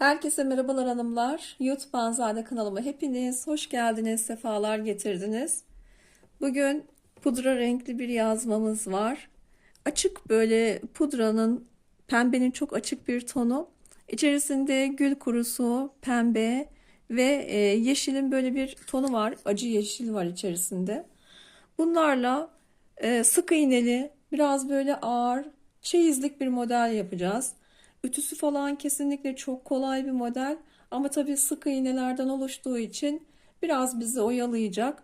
Herkese merhabalar hanımlar. YouTube Anzade kanalıma hepiniz hoş geldiniz, sefalar getirdiniz. Bugün pudra renkli bir yazmamız var. Açık böyle pudranın, pembenin çok açık bir tonu. İçerisinde gül kurusu, pembe ve e, yeşilin böyle bir tonu var. Acı yeşil var içerisinde. Bunlarla e, sık iğneli, biraz böyle ağır, çeyizlik bir model yapacağız. Ütüsü falan kesinlikle çok kolay bir model ama tabii sık iğnelerden oluştuğu için biraz bizi oyalayacak.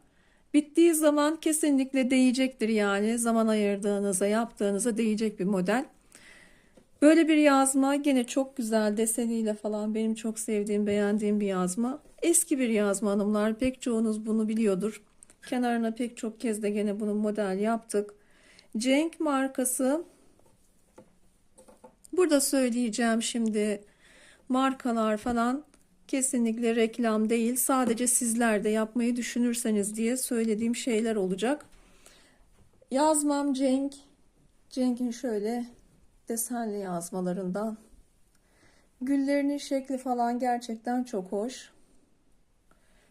Bittiği zaman kesinlikle değecektir yani zaman ayırdığınıza yaptığınıza değecek bir model. Böyle bir yazma gene çok güzel deseniyle falan benim çok sevdiğim beğendiğim bir yazma. Eski bir yazma hanımlar pek çoğunuz bunu biliyordur. Kenarına pek çok kez de gene bunu model yaptık. Cenk markası Burada söyleyeceğim şimdi markalar falan kesinlikle reklam değil. Sadece sizler de yapmayı düşünürseniz diye söylediğim şeyler olacak. Yazmam Cenk. Cenk'in şöyle desenli yazmalarından. Güllerinin şekli falan gerçekten çok hoş.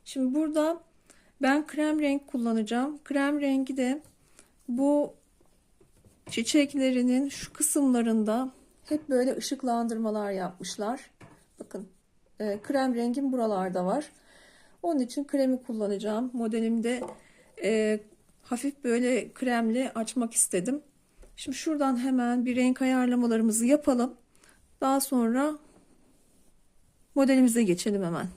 Şimdi burada ben krem renk kullanacağım. Krem rengi de bu çiçeklerinin şu kısımlarında hep böyle ışıklandırmalar yapmışlar. Bakın e, krem rengim buralarda var. Onun için kremi kullanacağım. Modelimde e, hafif böyle kremli açmak istedim. Şimdi şuradan hemen bir renk ayarlamalarımızı yapalım. Daha sonra modelimize geçelim hemen.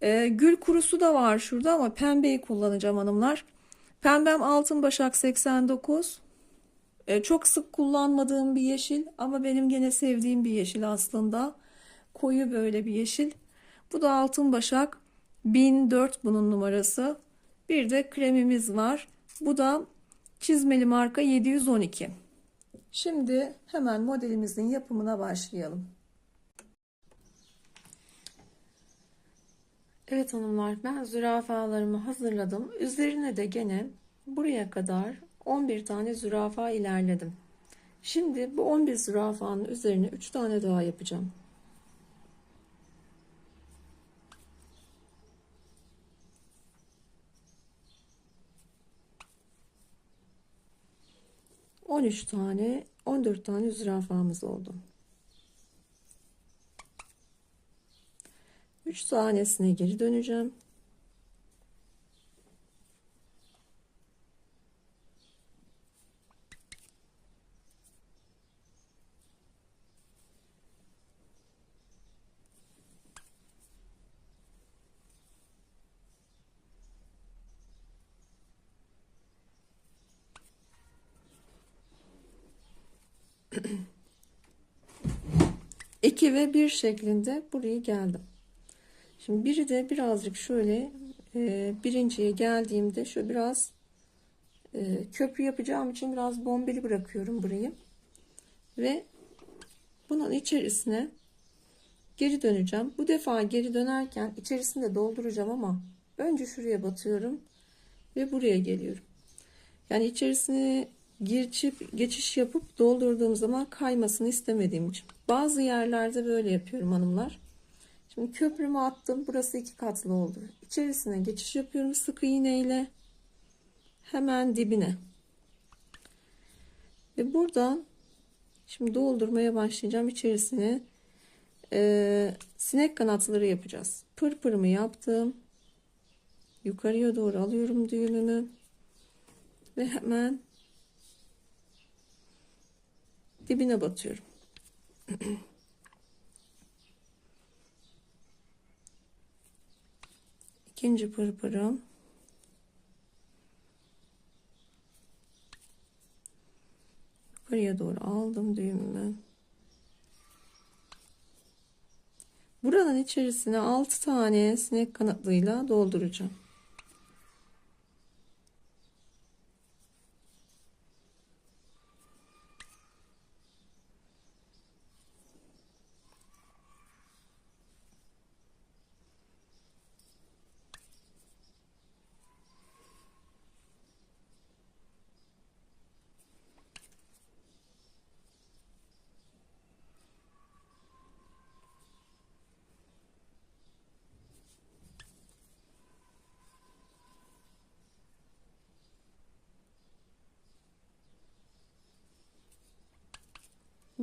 E, gül kurusu da var şurada ama pembeyi kullanacağım hanımlar. Pembem altın başak 89. E, çok sık kullanmadığım bir yeşil ama benim gene sevdiğim bir yeşil aslında. Koyu böyle bir yeşil. Bu da altın başak 1004 bunun numarası. Bir de kremimiz var. Bu da çizmeli marka 712. Şimdi hemen modelimizin yapımına başlayalım. Evet hanımlar ben zürafalarımı hazırladım. Üzerine de gene buraya kadar 11 tane zürafa ilerledim. Şimdi bu 11 zürafanın üzerine 3 tane daha yapacağım. On üç tane, on dört tane zürafamız oldu. Üç tanesine geri döneceğim. İki ve bir şeklinde buraya geldim. Şimdi biri de birazcık şöyle e, birinciye geldiğimde şöyle biraz e, köprü yapacağım için biraz bombeli bırakıyorum burayı. Ve bunun içerisine geri döneceğim. Bu defa geri dönerken içerisinde dolduracağım ama önce şuraya batıyorum ve buraya geliyorum. Yani içerisine geçip geçiş yapıp doldurduğum zaman kaymasını istemediğim için. Bazı yerlerde böyle yapıyorum hanımlar. Şimdi köprümü attım. Burası iki katlı oldu. İçerisine geçiş yapıyorum sık iğne ile. Hemen dibine. Ve buradan şimdi doldurmaya başlayacağım. içerisine e, sinek kanatları yapacağız. Pırpırımı yaptım. Yukarıya doğru alıyorum düğümümü. Ve hemen dibine batıyorum. İkinci pırpırım. Yukarıya doğru aldım düğümümü. Buranın içerisine 6 tane sinek kanatlıyla dolduracağım.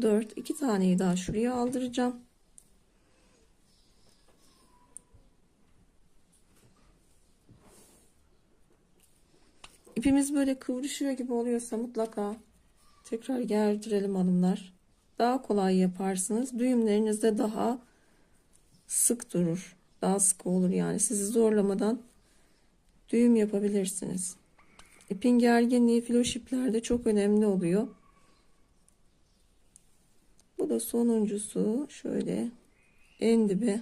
4 2 taneyi daha şuraya aldıracağım. İpimiz böyle kıvrışıyor gibi oluyorsa mutlaka tekrar gerdirelim hanımlar. Daha kolay yaparsınız. Düğümleriniz de daha sık durur. Daha sık olur yani. Sizi zorlamadan düğüm yapabilirsiniz. İpin gerginliği filoş iplerde çok önemli oluyor. Da sonuncusu. Şöyle en dibe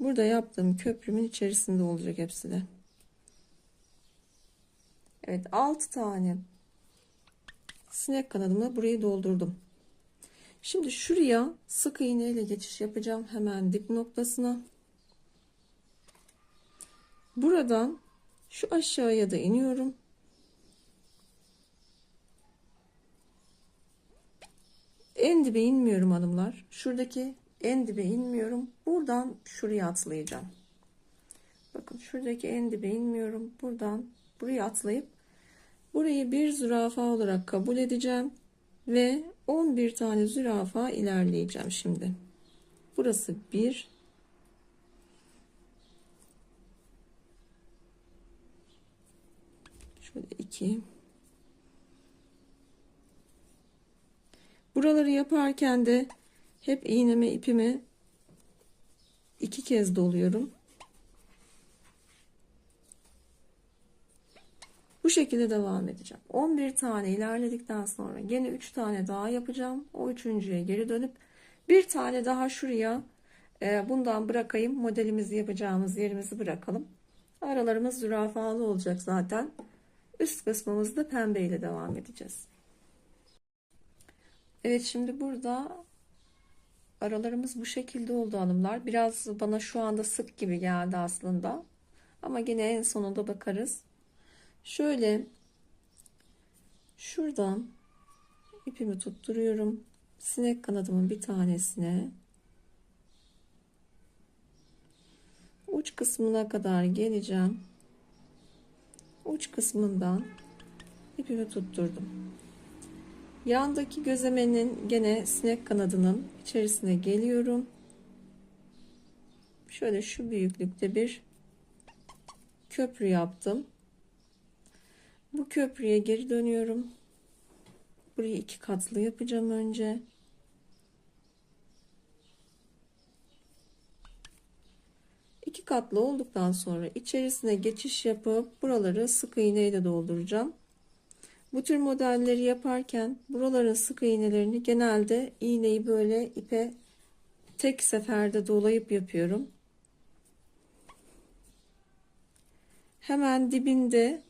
Burada yaptığım köprümün içerisinde olacak hepsi de. Evet 6 tane sinek kanadımla burayı doldurdum. Şimdi şuraya sık iğne ile geçiş yapacağım hemen dip noktasına. Buradan şu aşağıya da iniyorum. En dibe inmiyorum hanımlar. Şuradaki en dibe inmiyorum. Buradan şuraya atlayacağım. Bakın şuradaki en dibe inmiyorum. Buradan buraya atlayıp burayı bir zürafa olarak kabul edeceğim ve 11 tane zürafa ilerleyeceğim şimdi. Burası 1 Şöyle 2 Buraları yaparken de hep iğneme ipimi iki kez doluyorum. Bu şekilde devam edeceğim. 11 tane ilerledikten sonra gene 3 tane daha yapacağım. O üçüncüye geri dönüp bir tane daha şuraya e, bundan bırakayım. Modelimizi yapacağımız yerimizi bırakalım. Aralarımız zürafalı olacak zaten. Üst kısmımızda pembe ile devam edeceğiz. Evet şimdi burada Aralarımız bu şekilde oldu hanımlar. Biraz bana şu anda sık gibi geldi aslında. Ama yine en sonunda bakarız. Şöyle şuradan ipimi tutturuyorum. Sinek kanadımın bir tanesine uç kısmına kadar geleceğim. Uç kısmından ipimi tutturdum. Yandaki gözlemenin gene sinek kanadının içerisine geliyorum. Şöyle şu büyüklükte bir köprü yaptım. Bu köprüye geri dönüyorum. Burayı iki katlı yapacağım önce. İki katlı olduktan sonra içerisine geçiş yapıp buraları sık iğneyle dolduracağım. Bu tür modelleri yaparken buraların sık iğnelerini genelde iğneyi böyle ipe tek seferde dolayıp yapıyorum. Hemen dibinde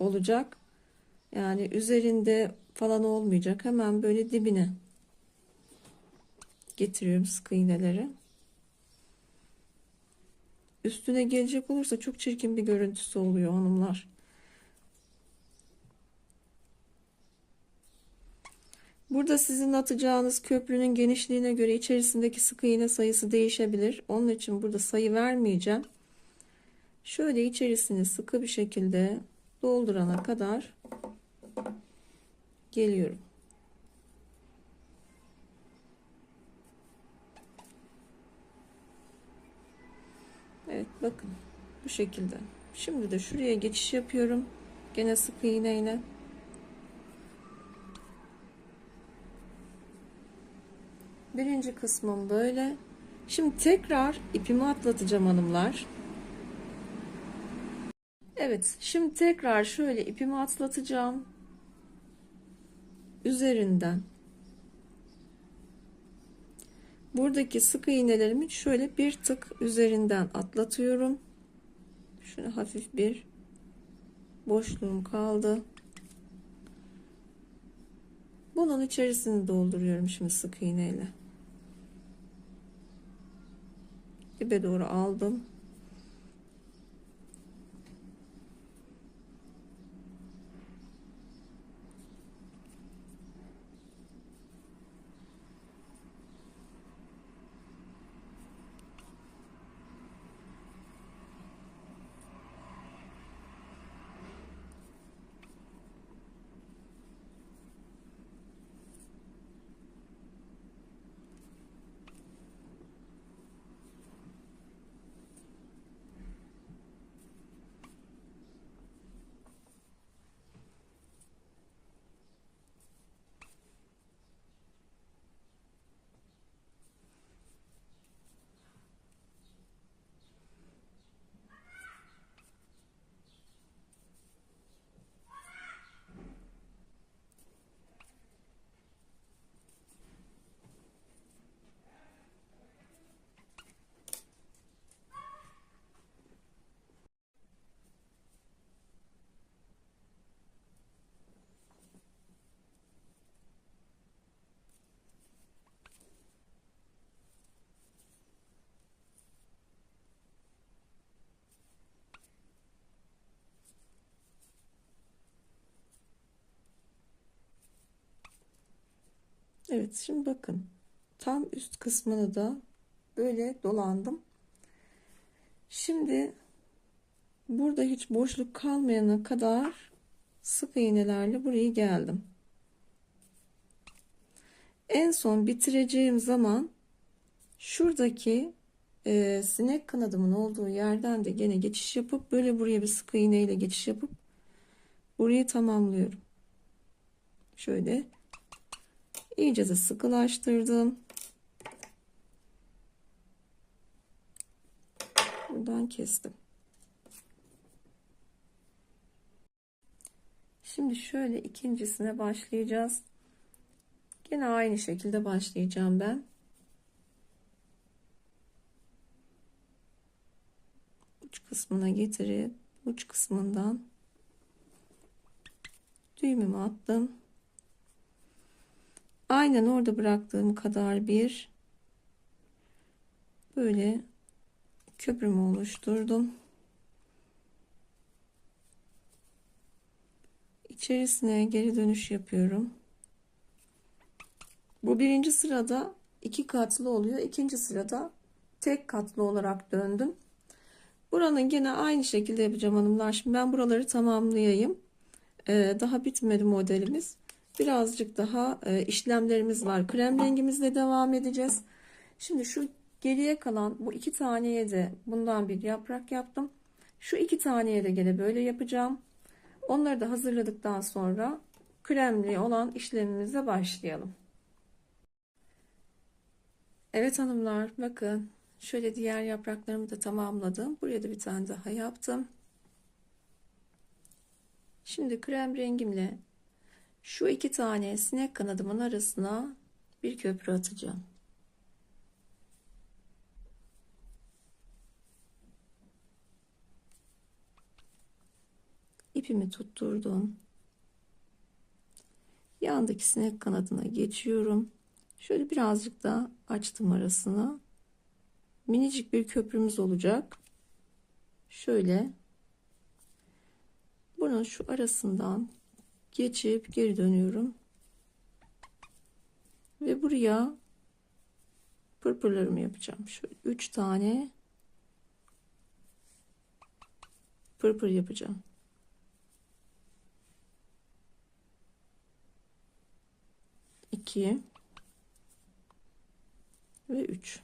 olacak. Yani üzerinde falan olmayacak. Hemen böyle dibine getiriyorum sık iğneleri. Üstüne gelecek olursa çok çirkin bir görüntüsü oluyor hanımlar. Burada sizin atacağınız köprünün genişliğine göre içerisindeki sık iğne sayısı değişebilir. Onun için burada sayı vermeyeceğim. Şöyle içerisini sıkı bir şekilde doldurana kadar geliyorum. Evet bakın bu şekilde. Şimdi de şuraya geçiş yapıyorum. Gene sık iğneyle. Birinci kısmım böyle. Şimdi tekrar ipimi atlatacağım hanımlar. Evet, şimdi tekrar şöyle ipimi atlatacağım. Üzerinden. Buradaki sık iğnelerimi şöyle bir tık üzerinden atlatıyorum. Şunu hafif bir boşluğum kaldı. Bunun içerisini dolduruyorum şimdi sık iğneyle. dibe doğru aldım. Evet şimdi bakın tam üst kısmını da böyle dolandım. Şimdi burada hiç boşluk kalmayana kadar sık iğnelerle buraya geldim. En son bitireceğim zaman şuradaki e, sinek kanadımın olduğu yerden de gene geçiş yapıp böyle buraya bir sık iğne ile geçiş yapıp burayı tamamlıyorum. Şöyle iyice de sıkılaştırdım. Buradan kestim. Şimdi şöyle ikincisine başlayacağız. Yine aynı şekilde başlayacağım ben. Uç kısmına getirip uç kısmından düğümümü attım. Aynen orada bıraktığım kadar bir böyle köprümü oluşturdum. İçerisine geri dönüş yapıyorum. Bu birinci sırada iki katlı oluyor. İkinci sırada tek katlı olarak döndüm. Buranın gene aynı şekilde yapacağım hanımlar. Şimdi ben buraları tamamlayayım. Ee, daha bitmedi modelimiz. Birazcık daha e, işlemlerimiz var. Krem rengimizle devam edeceğiz. Şimdi şu geriye kalan bu iki taneye de bundan bir yaprak yaptım. Şu iki taneye de gene böyle yapacağım. Onları da hazırladıktan sonra kremli olan işlemimize başlayalım. Evet hanımlar bakın şöyle diğer yapraklarımı da tamamladım. Buraya da bir tane daha yaptım. Şimdi krem rengimle şu iki tane sinek kanadımın arasına bir köprü atacağım. ipimi tutturdum. Yandaki sinek kanadına geçiyorum. Şöyle birazcık daha açtım arasına. Minicik bir köprümüz olacak. Şöyle bunun şu arasından geçip geri dönüyorum. Ve buraya pırpırlarımı yapacağım. Şöyle 3 tane pırpır yapacağım. 2 ve 3.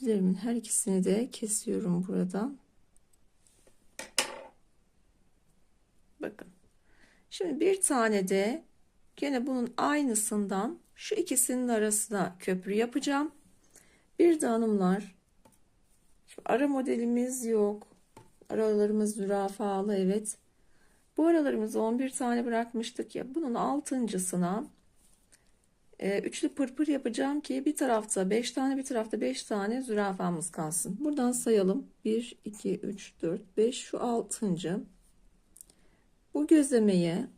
İplerimin her ikisini de kesiyorum buradan. Bakın. Şimdi bir tane de Gene bunun aynısından şu ikisinin arasına köprü yapacağım. Bir de hanımlar şu ara modelimiz yok. Aralarımız zürafalı evet. Bu aralarımızı 11 tane bırakmıştık ya. Bunun altıncısına üçlü pırpır yapacağım ki bir tarafta 5 tane bir tarafta 5 tane zürafamız kalsın. Buradan sayalım. 1, 2, 3, 4, 5 şu altıncı. Bu gözlemeye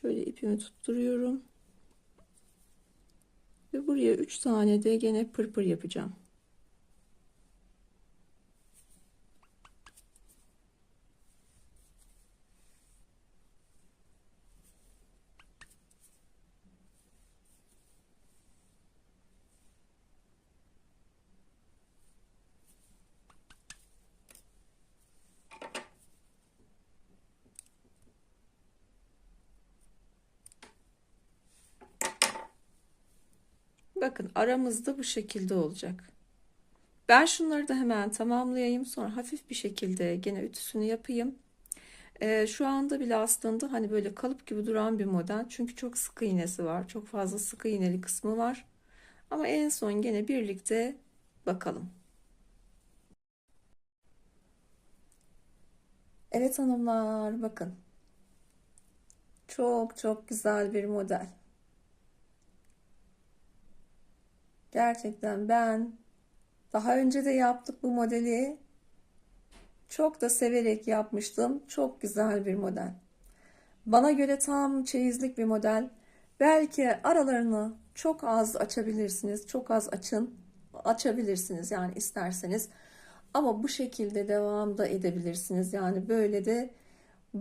Şöyle ipimi tutturuyorum. Ve buraya 3 tane de gene pırpır yapacağım. Bakın aramızda bu şekilde olacak. Ben şunları da hemen tamamlayayım. Sonra hafif bir şekilde gene ütüsünü yapayım. Ee, şu anda bile aslında hani böyle kalıp gibi duran bir model. Çünkü çok sık iğnesi var. Çok fazla sık iğneli kısmı var. Ama en son gene birlikte bakalım. Evet hanımlar bakın. Çok çok güzel bir model. Gerçekten ben daha önce de yaptık bu modeli. Çok da severek yapmıştım. Çok güzel bir model. Bana göre tam çeyizlik bir model. Belki aralarını çok az açabilirsiniz. Çok az açın. Açabilirsiniz yani isterseniz. Ama bu şekilde devam da edebilirsiniz. Yani böyle de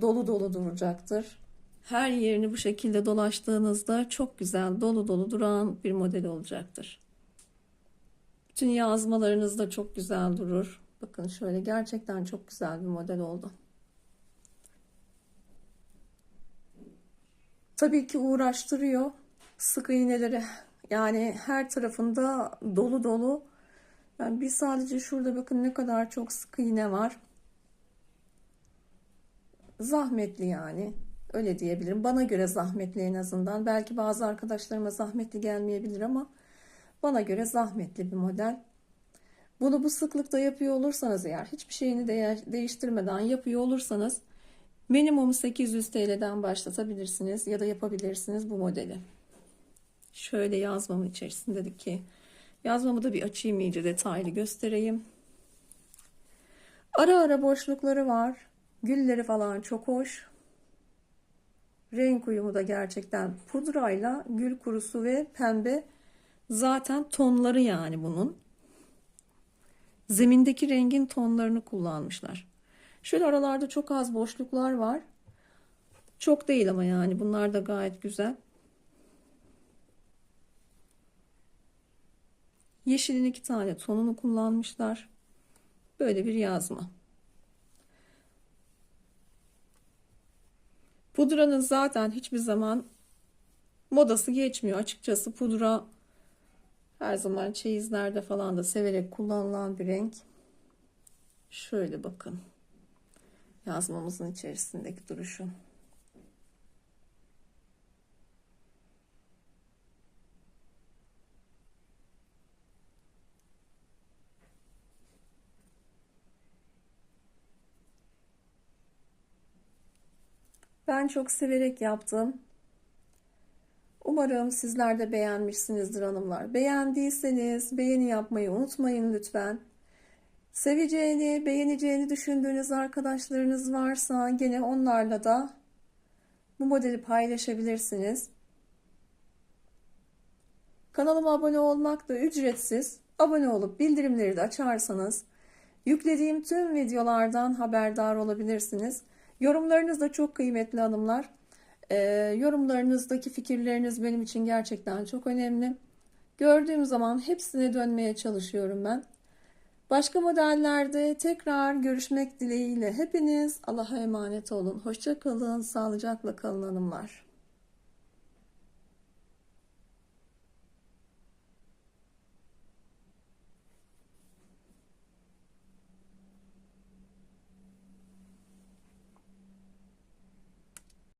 dolu dolu duracaktır. Her yerini bu şekilde dolaştığınızda çok güzel dolu dolu duran bir model olacaktır. Bütün yazmalarınız da çok güzel durur. Bakın şöyle gerçekten çok güzel bir model oldu. Tabii ki uğraştırıyor. Sık iğneleri yani her tarafında dolu dolu. Yani bir sadece şurada bakın ne kadar çok sık iğne var. Zahmetli yani. Öyle diyebilirim. Bana göre zahmetli en azından. Belki bazı arkadaşlarıma zahmetli gelmeyebilir ama bana göre zahmetli bir model. Bunu bu sıklıkta yapıyor olursanız eğer hiçbir şeyini de değiştirmeden yapıyor olursanız minimum 800 TL'den başlatabilirsiniz ya da yapabilirsiniz bu modeli. Şöyle yazmamın içerisinde ki yazmamı da bir açayım iyice detaylı göstereyim. Ara ara boşlukları var. Gülleri falan çok hoş. Renk uyumu da gerçekten pudrayla gül kurusu ve pembe zaten tonları yani bunun. Zemindeki rengin tonlarını kullanmışlar. Şöyle aralarda çok az boşluklar var. Çok değil ama yani bunlar da gayet güzel. Yeşilin iki tane tonunu kullanmışlar. Böyle bir yazma. Pudranın zaten hiçbir zaman modası geçmiyor. Açıkçası pudra her zaman çeyizlerde falan da severek kullanılan bir renk. Şöyle bakın. Yazmamızın içerisindeki duruşu. Ben çok severek yaptım. Umarım sizler de beğenmişsinizdir hanımlar. Beğendiyseniz beğeni yapmayı unutmayın lütfen. Seveceğini, beğeneceğini düşündüğünüz arkadaşlarınız varsa gene onlarla da bu modeli paylaşabilirsiniz. Kanalıma abone olmak da ücretsiz. Abone olup bildirimleri de açarsanız yüklediğim tüm videolardan haberdar olabilirsiniz. Yorumlarınız da çok kıymetli hanımlar. E, yorumlarınızdaki fikirleriniz benim için gerçekten çok önemli. Gördüğüm zaman hepsine dönmeye çalışıyorum ben. Başka modellerde tekrar görüşmek dileğiyle hepiniz Allah'a emanet olun. Hoşça kalın, sağlıcakla kalın hanımlar.